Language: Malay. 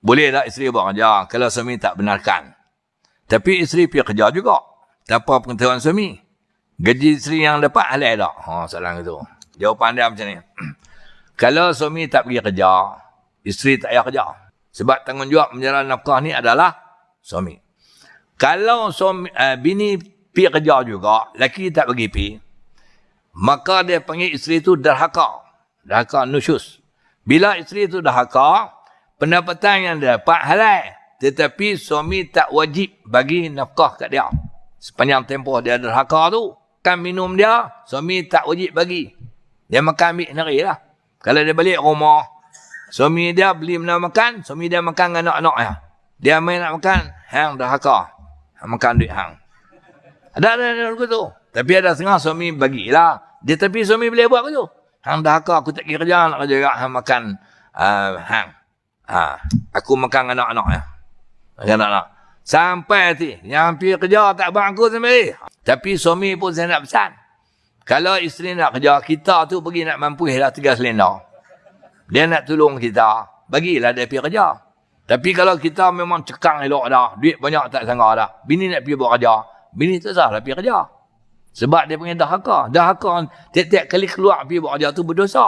Boleh tak isteri buat kerja kalau suami tak benarkan. Tapi isteri pergi kerja juga. Tanpa pengetahuan suami. Gaji isteri yang dapat halal tak? Ha, soalan itu. Jawapan dia macam ni. kalau suami tak pergi kerja, isteri tak payah kerja. Sebab tanggungjawab menjalankan nafkah ni adalah suami. Kalau suami, uh, bini pergi kerja juga, laki tak pergi pergi, maka dia panggil isteri itu derhaka. Derhaka nusyus. Bila isteri itu derhaka, pendapatan yang dia dapat halal. Tetapi suami tak wajib bagi nafkah kat dia. Sepanjang tempoh dia derhaka tu. Kan minum dia, suami tak wajib bagi. Dia makan ambil sendiri lah. Kalau dia balik rumah, suami dia beli benda makan, suami dia makan dengan anak-anak dia. Dia main nak makan, hang derhaka. Hang makan duit hang. Ada ada ada begitu. Tapi ada setengah suami bagilah. Dia tapi suami boleh buat begitu. Hang derhaka aku tak kira kerja nak kerja hang makan uh, hang. Ha, aku makan anak-anak ya. Makan anak-anak. Sampai nanti, pergi kerja tak buat aku sendiri. Tapi suami pun saya nak pesan. Kalau isteri nak kerja, kita tu pergi nak mampu lah tiga selendar. Dia nak tolong kita, bagilah dia pergi kerja. Tapi kalau kita memang cekang elok dah, duit banyak tak sangka dah. Bini nak pergi buat kerja, bini tu salah pergi kerja. Sebab dia punya dahaka. Dahaka, tiap-tiap kali keluar pergi buat kerja tu berdosa.